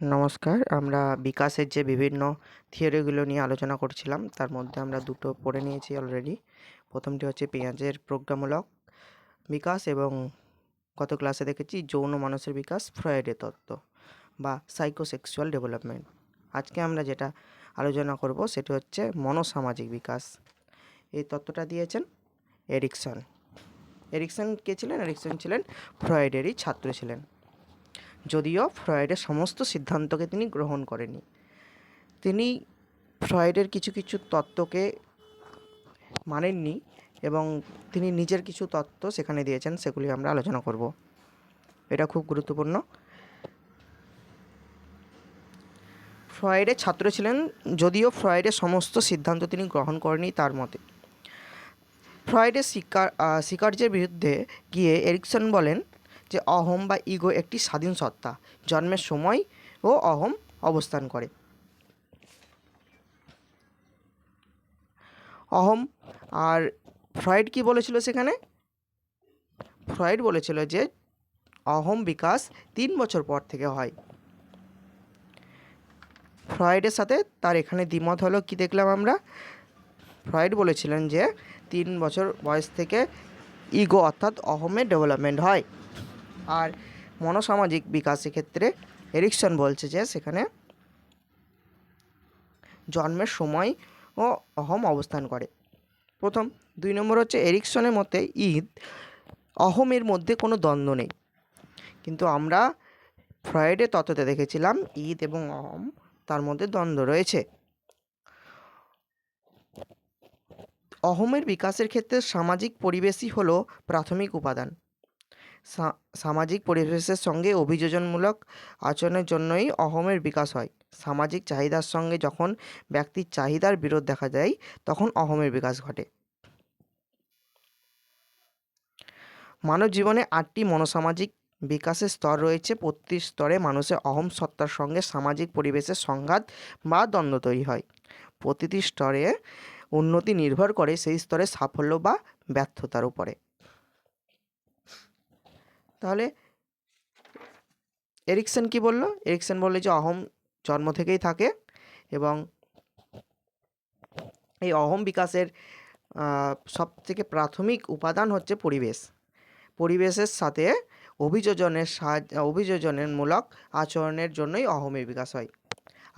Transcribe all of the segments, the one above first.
নমস্কার। আমরা বিকাশের যে বিভিন্ন থিওরিগুলো নিয়ে আলোচনা করছিলাম, তার মধ্যে আমরা দুটো পড়ে নিয়েছি অলরেডি প্রথমটি হচ্ছে পেঁয়াজের প্রজ্ঞামূলক বিকাশ এবং গত ক্লাসে দেখেছি যৌন মানুষের বিকাশ ফ্রয়েডের তত্ত্ব বা সাইকোসেক্সুয়াল ডেভেলপমেন্ট আজকে আমরা যেটা আলোচনা করব সেটি হচ্ছে মনোসামাজিক বিকাশ। এই তত্ত্বটা দিয়েছেন এরিকসন। এরিকসন কে ছিলেন? এরিকসন ছিলেন ফ্রয়েডেরই ছাত্র ছিলেন। যদিও ফ্রয়েডের সমস্ত সিদ্ধান্তকে তিনি গ্রহণ করেনি তিনি ফ্রয়েডের কিছু কিছু তত্ত্বকে মানেননি এবং তিনি নিজের কিছু তত্ত্ব সেখানে দিয়েছেন, সেগুলি আমরা আলোচনা করব। এটা খুব গুরুত্বপূর্ণ। ফ্রয়েডের ছাত্র ছিলেন, যদিও ফ্রয়েডের সমস্ত সিদ্ধান্ত তিনি গ্রহণ করেনি তার মতে। ফ্রয়েডের শিকার শিকার্যের বিরুদ্ধে গিয়ে এরিকসন বলেন যে অহম বা ইগো একটি স্বাধীন সত্তা, জন্মের সময় ও অহম অবস্থান করে। অহম, আর ফ্রয়েড কি বলেছিল সেখানে? ফ্রয়েড বলেছিল যে অহম বিকাশ তিন বছর পর থেকে হয়। ফ্রয়েডের সাথে তার এখানে দ্বিমত হলো, কি দেখলাম আমরা? ফ্রয়েড বলেছিলেন যে তিন বছর বয়স থেকে ইগো অর্থাৎ অহমের ডেভেলপমেন্ট হয়। আর মনোসামাজিক বিকাশের ক্ষেত্রে এরিকসন বলছে যে সেখানে জন্মের সময় ও অহম অবস্থান করে। প্রথম, দুই নম্বর হচ্ছে এরিকসনের মতে ঈদ অহমের মধ্যে কোনো দ্বন্দ্ব নেই। কিন্তু আমরা ফ্রয়েডের তত্ত্বতে দেখেছিলাম ঈদ এবং অহম তার মধ্যে দ্বন্দ্ব রয়েছে। অহমের বিকাশের ক্ষেত্রে সামাজিক পরিবেশই হলো প্রাথমিক উপাদান। সামাজিক পরিবেশের সঙ্গে অভিযোজনমূলক আচরণের জন্যই অহমের বিকাশ হয়। সামাজিক চাহিদার সঙ্গে যখন ব্যক্তির চাহিদার বিরোধ দেখা যায়, তখন অহমের বিকাশ ঘটে। মানব জীবনে আটটি মনোসামাজিক বিকাশের স্তর রয়েছে। প্রতি স্তরে মানুষের অহম সত্তার সঙ্গে সামাজিক পরিবেশের সংঘাত বা দ্বন্দ্ব তৈরি হয়। প্রতিটি স্তরে উন্নতি নির্ভর করে সেই স্তরে সাফল্য বা ব্যর্থতার উপরে। তাহলে এরিকসন কি বলল? এরিকসন বলল যে অহম জন্ম থেকেই থাকে এবং এই অহম বিকাশের সব থেকে প্রাথমিক উপাদান হচ্ছে পরিবেশ। পরিবেশের সাথে অভিযোজনের সাহায্য, অভিযোজনের মূলক আচরণের জন্যই অহমের বিকাশ হয়।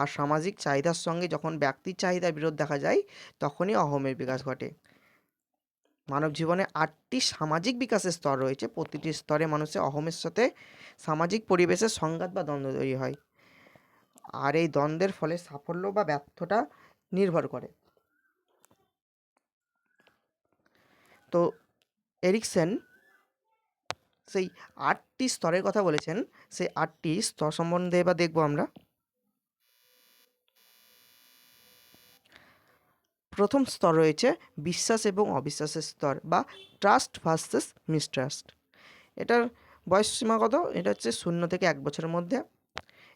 আর সামাজিক চাহিদার সঙ্গে যখন ব্যক্তির চাহিদার বিরোধ দেখা যায়, তখনই অহমের বিকাশ ঘটে। মানব জীবনে আটটি সামাজিক বিকাশের স্তর রয়েছে। প্রতিটি স্তরে মানুষের অহমের সাথে সামাজিক পরিবেশের সংঘাত বা দ্বন্দ্ব তৈরি হয়। আর এই দ্বন্দ্বের ফলে সাফল্য বা ব্যর্থতা নির্ভর করে। তো এরিকসেন সেই আটটি স্তরের কথা বলেছেন। সেই আটটি স্তর সম্বন্ধে এবার দেখব আমরা। প্রথম স্তর রয়েছে বিশ্বাস এবং অবিশ্বাসের স্তর বা ট্রাস্ট ভার্সেস মিসট্রাস্ট। এটার বয়স সীমা কত? এটা হচ্ছে শূন্য থেকে এক বছরের মধ্যে।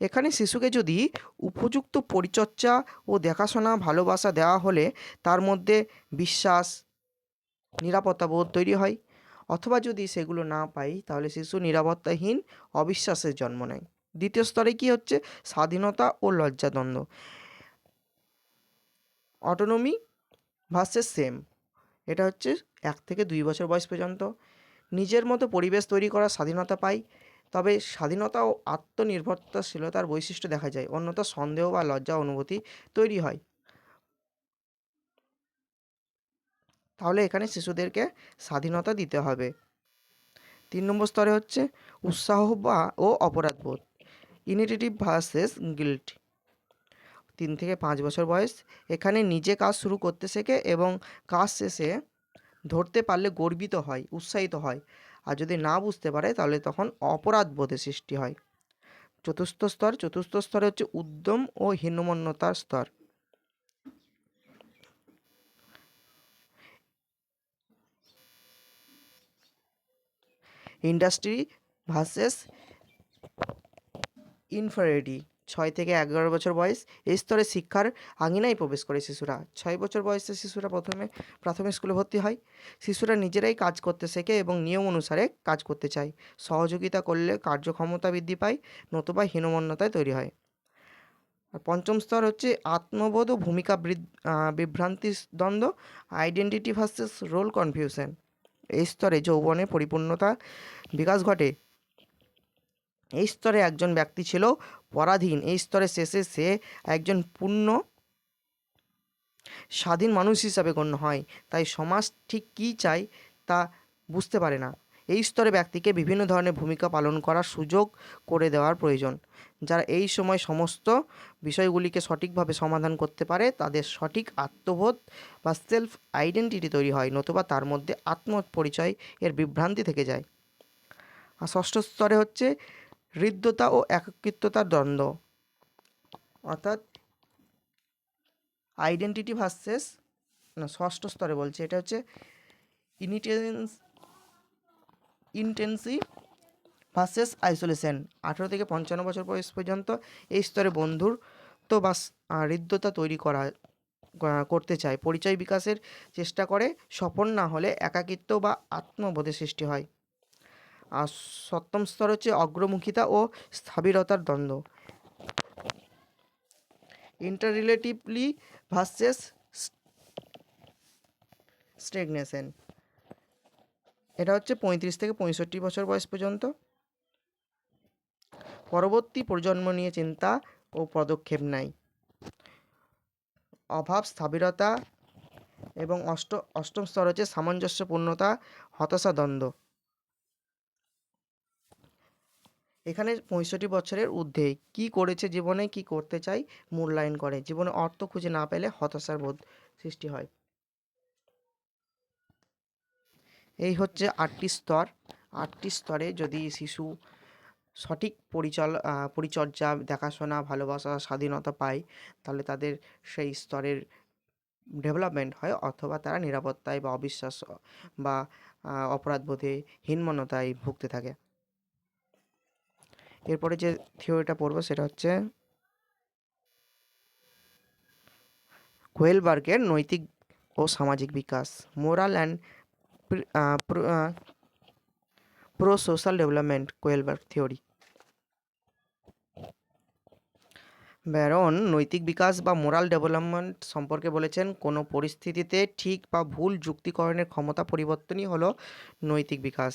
এখানে শিশুকে যদি উপযুক্ত পরিচর্যা ও দেখাশোনা, ভালোবাসা দেওয়া হলে তার মধ্যে বিশ্বাস নিরাপত্তা বোধ তৈরি হয়। অথবা যদি সেগুলো না পাই, তাহলে শিশু নিরাপত্তাহীন, অবিশ্বাসের জন্ম নেয়। দ্বিতীয় স্তরে কি হচ্ছে? স্বাধীনতা ও লজ্জাদ্বন্দ্ব। অটোনমি ভার্সেস সেম এটা হচ্ছে এক থেকে দুই বছর বয়স পর্যন্ত। নিজের মতো পরিবেশ তৈরি করার স্বাধীনতা পাই, তবে স্বাধীনতা ও আত্মনির্ভরতাশীলতার বৈশিষ্ট্য দেখা যায়। অন্যথা সন্দেহ বা লজ্জা অনুভূতি তৈরি হয়। তাহলে এখানে শিশুদেরকে স্বাধীনতা দিতে হবে। তিন নম্বর স্তরে হচ্ছে উৎসাহ বা ও অপরাধবোধ। ইনিটেটিভ ভার্সেস গিল্ট তিন থেকে পাঁচ বছর বয়স। এখানে নিজে কাজ শুরু করতে শেখে এবং কাজ শেষে ধরতে পারলে গর্বিত হয়, উৎসাহিত হয়। আর যদি না বুঝতে পারে, তাহলে তখন অপরাধ বোধের সৃষ্টি হয়। চতুর্থ স্তর, চতুর্থ স্তরে হচ্ছে উদ্যম ও হীনমন্যতার স্তর। ইন্ডাস্ট্রি ভার্সেস ইনফারেডি ছয় থেকে এগারো বছর বয়স, এই স্তরে শিক্ষার আঙিনায় প্রবেশ করে শিশুরা। ছয় বছর বয়সে শিশুরা প্রথমে প্রাথমিক স্কুলে ভর্তি হয়। শিশুরা নিজেরাই কাজ করতে শেখে এবং নিয়ম অনুসারে কাজ করতে চায়। সহযোগিতা করলে কার্যক্ষমতা বৃদ্ধি পায়, নতুবা হীনমন্যতায় তৈরি হয়। আর পঞ্চম স্তর হচ্ছে আত্মবোধ ও ভূমিকা বিভ্রান্তি দ্বন্দ্ব আইডেন্টিটি ভার্সেস রোল কনফিউশন এই স্তরে যৌবনে পরিপূর্ণতা বিকাশ ঘটে। এই স্তরে একজন ব্যক্তি ছিল পরাধীন। এই স্তরে শেষে সে একজন পূর্ণ স্বাধীন মানুষ হিসাবে গণ্য হয়। তাই সমাজ ঠিক কী চায় তা বুঝতে পারে না। এই স্তরে ব্যক্তিকে বিভিন্ন ধরনের ভূমিকা পালন করার সুযোগ করে দেওয়ার প্রয়োজন। যারা এই সময় সমস্ত বিষয়গুলিকে সঠিকভাবে সমাধান করতে পারে, তাদের সঠিক আত্মবোধ বা সেলফ আইডেন্টিটি তৈরি হয়, নতুবা তার মধ্যে আত্মপরিচয় এর বিভ্রান্তি থেকে যায়। আর ষষ্ঠ স্তরে হচ্ছে হৃদ্যতা ও একাকৃত্বতার দ্বন্দ্ব। অর্থাৎ আইডেন্টিটি ভার্সেস না, ষষ্ঠ স্তরে বলছে, এটা হচ্ছে ইনিটেন্স ইন্টেন্সি ভার্সেস আইসোলেশন আঠেরো থেকে পঞ্চান্ন বছর বয়স পর্যন্ত এই স্তরে বন্ধুর তো বা হৃদ্যতা তৈরি করা করতে চায়। পরিচয় বিকাশের চেষ্টা করে, সফল না হলে একাকিত্ব বা আত্মবোধের সৃষ্টি হয়। আর সপ্তম স্তর হচ্ছে অগ্রমুখিতা ও স্থবিরতার দ্বন্দ্ব। ইন্টাররিলেটিভলি ভার্সেস স্টেগনেশন এটা হচ্ছে পঁয়ত্রিশ থেকে পঁয়ষট্টি বছর বয়স পর্যন্ত। পরবর্তী প্রজন্ম নিয়ে চিন্তা ও পদক্ষেপ নেয় অভাব, স্থবিরতা এবং অষ্ট, অষ্টম স্তর হচ্ছে সামঞ্জস্যপূর্ণতা, হতাশা, দ্বন্দ্ব। এখানে পঁয়ষট্টি বছরের ঊর্ধ্বে। কি করেছে জীবনে, কি করতে চাই মূল্যায়ন করে। জীবনে অর্থ খুঁজে না পেলে হতাশার বোধ সৃষ্টি হয়। এই হচ্ছে আটটি স্তর। আটটি স্তরে যদি শিশু সঠিক পরিচল পরিচর্যা, দেখাশোনা, ভালোবাসা, স্বাধীনতা পায়, তাহলে তাদের সেই স্তরের ডেভেলপমেন্ট হয়, অথবা তারা নিরাপত্তায় বা অবিশ্বাস বা অপরাধবোধে হীনমন্যতায় ভুগতে থাকে। এরপরে যে থিওরিটা পড়ব সেটা হচ্ছে কোয়েলবার্গের নৈতিক ও সামাজিক বিকাশ, moral and pro social development Kohlberg theory. Baron নৈতিক বিকাশ বা মোরাল ডেভেলপমেন্ট সম্পর্কে বলেছেন, কোনো পরিস্থিতিতে ঠিক বা ভুল যুক্তিকরণের ক্ষমতা পরিবর্তনই হলো নৈতিক বিকাশ।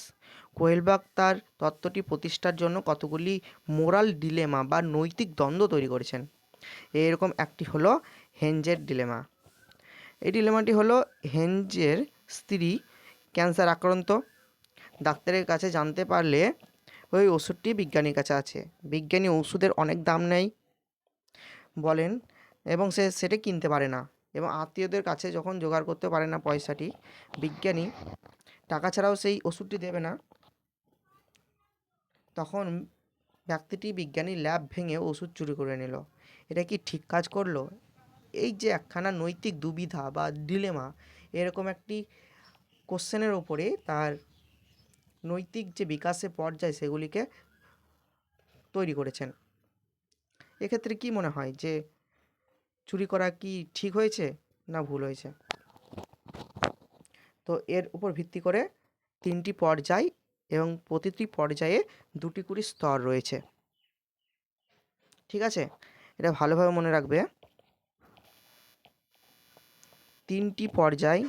কোয়েলবাগ তার তত্ত্বটি প্রতিষ্ঠার জন্য কতগুলি মোরাল ডিলেমা বা নৈতিক দ্বন্দ্ব তৈরি করেছেন। এরকম একটি হলো হেঞ্জের ডিলেমা। এই ডিলেমাটি হলো হেঞ্জের স্ত্রী ক্যান্সার আক্রান্ত। ডাক্তারের কাছে জানতে পারলে ওই ওষুধটি বিজ্ঞানীর কাছে আছে। বিজ্ঞানী ওষুধের অনেক দাম নেয়। বলেন এবং সে সেটা কিনতে পারে না এবং আত্মীয়দের কাছে যখন জোগাড় করতে পারে না পয়সাটি, বিজ্ঞানী টাকা ছাড়াও সেই ওষুধটি দেবে না, তখন ব্যক্তিটি বিজ্ঞানী ল্যাব ভেঙে ওষুধ চুরি করে নিল। এটা কি ঠিক কাজ করল? এই যে একখানা নৈতিক দুবিধা বা ডিলেমা, এরকম একটি কোশ্চেনের ওপরে তার নৈতিক যে বিকাশে পর্যায় সেগুলিকে তৈরি করেছেন। এক্ষেত্রে কি মনে হয় যে চুরি করা কি ঠিক হয়েছে না ভুল হয়েছে? তো এর উপর ভিত্তি করে তিনটি পর্যায় এবং প্রতিটি পর্যায়ে দুটি কুড়ি স্তর রয়েছে। ঠিক আছে? এটা ভালোভাবে মনে রাখবে। তিনটি পর্যায়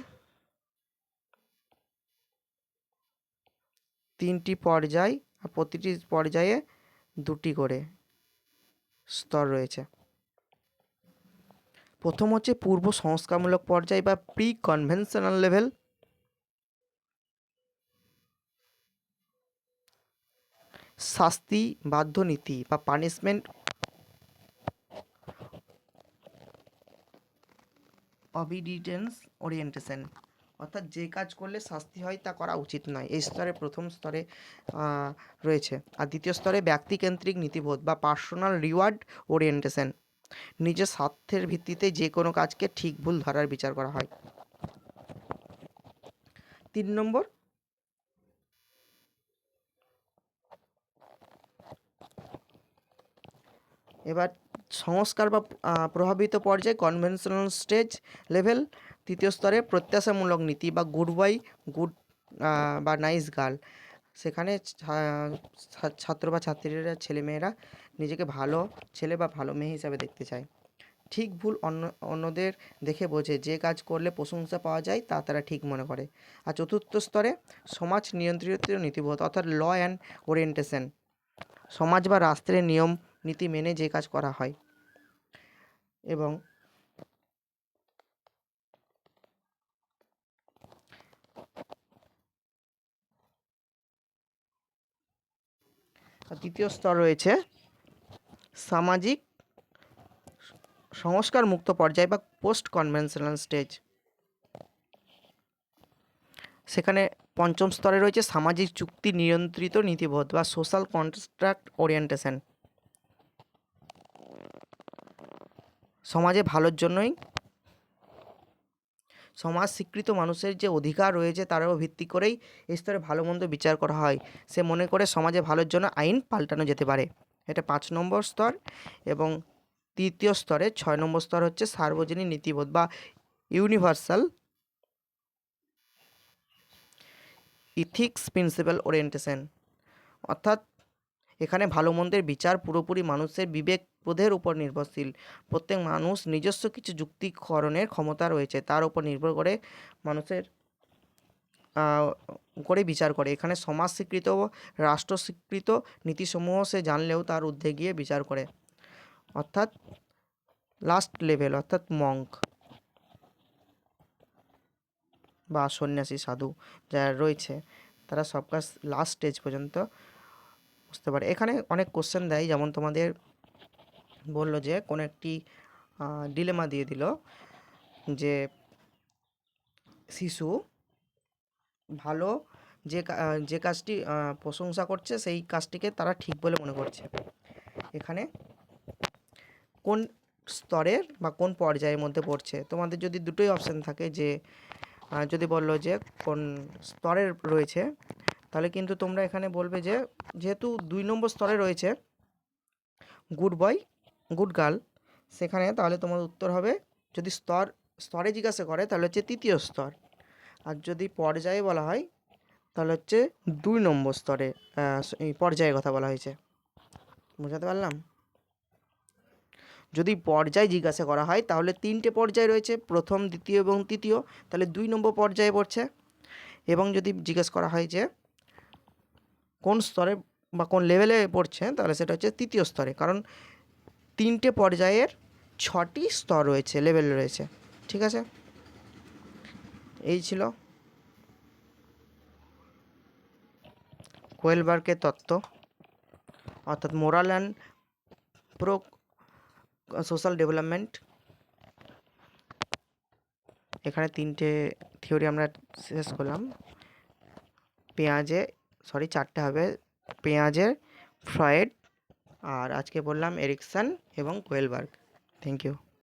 তিনটি পর্যায় আর প্রতিটি পর্যায়ে দুটি করে। স্তর রয়েছে। প্রথম হচ্ছে পূর্ব সংস্কারমূলক পর্যায় বা প্রি কনভেনশনাল লেভেল শাস্তি বাধ্য নীতি বা পানিশমেন্ট অবিডিটেন্স ওরিয়েন্টেশন অর্থাৎ যে কাজ করলে শাস্তি হয় তা করা উচিত নয়। এই স্তরে প্রথম স্তরে রয়েছে। আর দ্বিতীয় স্তরে ব্যক্তিকেন্দ্রিক নীতিবোধ বা পার্সোনাল রিওয়ার্ড ওরিয়েন্টেশন। নিজের স্বার্থের ভিত্তিতে যে কোনো কাজকে ঠিক ভুল ধরার বিচার করা হয়। তিন নম্বর। এবার সংস্কার বা প্রভাবিত পর্যায়ে কনভেনশনাল স্টেজ লেভেল তৃতীয় স্তরে প্রত্যাশামূলক নীতি বা গুড বয় গুড বা নাইস গার্ল সেখানে ছাত্র বা ছাত্রীরা, ছেলেমেয়েরা নিজেকে ভালো ছেলে বা ভালো মেয়ে হিসাবে দেখতে চায়। ঠিক ভুল অন্য, অন্যদের দেখে বোঝে। যে কাজ করলে প্রশংসা পাওয়া যায়, তা তারা ঠিক মনে করে। আর চতুর্থ স্তরে সমাজ নিয়ন্ত্রিত নীতিবোধ অর্থাৎ ল অ্যান্ড ওরিয়েন্টেশন সমাজ বা রাষ্ট্রের নিয়ম, নীতি মেনে যে কাজ করা হয়। এবং তৃতীয় স্তর রয়েছে সামাজিক সংস্কার মুক্ত পর্যায় বা পোস্ট কনভেনশনাল স্টেজ সেখানে পঞ্চম স্তরে রয়েছে সামাজিক চুক্তি নিয়ন্ত্রিত নীতিবোধ বা সোশ্যাল কন্ট্রাক্ট ওরিয়েন্টেশন সমাজে ভালোর জন্যই সমাজ স্বীকৃত মানুষের যে অধিকার রয়েছে তার উপর ভিত্তি করেই স্তরে ভালো মন্দ বিচার করা হয়। সে মনে করে সমাজে ভালোর জন্য আইন পাল্টানো যেতে পারে। এটা পাঁচ নম্বর স্তর এবং তৃতীয় স্তরে ছয় নম্বর স্তর হচ্ছে সার্বজনীন নীতিবোধ বা ইউনিভার্সাল ইথিক্স প্রিন্সিপাল ওরিয়েন্টেশন। অর্থাৎ এখানে ভালো মন্দের বিচার পুরোপুরি মানুষের বিবেকবোধের উপর নির্ভরশীল। প্রত্যেক মানুষ নিজস্ব কিছু যুক্তিকরণের ক্ষমতা রয়েছে, তার উপর নির্ভর করে মানুষের করে বিচার করে। এখানে সমাজ স্বীকৃত রাষ্ট্র স্বীকৃত নীতিসমূহ সে জানলেও তার ঊর্ধ্বে গিয়ে বিচার করে। অর্থাৎ লাস্ট লেভেল অর্থাৎ মঙ্ক বা সন্ন্যাসী, সাধু যারা রয়েছে, তারা সব কাজ লাস্ট স্টেজ পর্যন্ত বুঝতে পারে। এখানে অনেক কোশ্চেন দেয়, যেমন তোমাদের বলল যে, কোনো একটি ডিলেমা দিয়ে দিল যে, শিশু ভালো যে যে কাজটি প্রশংসা করছে, সেই কাজটিকে তারা ঠিক বলে মনে করছে। এখানে কোন স্তরের বা কোন পর্যায়ের মধ্যে পড়ছে? তোমাদের যদি দুটোই অপশান থাকে যে যদি বলল যে, কোন স্তরের রয়েছে তাহলে কিন্তু তোমরা এখানে বলবে যে, যেহেতু দুই নম্বর স্তরে রয়েছে গুড বয় গুড গার্ল সেখানে তাহলে তোমার উত্তর হবে, যদি স্তর, স্তরে জিজ্ঞাসা করে, তাহলে হচ্ছে তৃতীয় স্তর। আর যদি পর্যায়ে বলা হয়, তাহলে হচ্ছে দুই নম্বর স্তরে পর্যায়ের কথা বলা হয়েছে। বোঝাতে পারলাম? যদি পর্যায় জিজ্ঞাসা করা হয়, তাহলে তিনটে পর্যায় রয়েছে, প্রথম, দ্বিতীয় এবং তৃতীয়, তাহলে দুই নম্বর পর্যায়ে পড়ছে। এবং যদি জিজ্ঞেস করা হয় যে কোন স্তরে বা কোন লেভেলে পড়ছে, তাহলে সেটা হচ্ছে তৃতীয় স্তরে। কারণ তিনটে পর্যায়ের ছটি স্তর রয়েছে, লেভেল রয়েছে। ঠিক আছে? এই ছিল কোয়েলবার্গের তত্ত্ব। অর্থাৎ moral and pro social development. এখানে তিনটে থিওরি আমরা শেষ করলাম। পেঁয়াজে সরি চারটে হবে। পেঁয়াজের ফ্রয়েড আর আজকে বললাম এরিকসন এবং কোয়েলবার্গ। Thank you.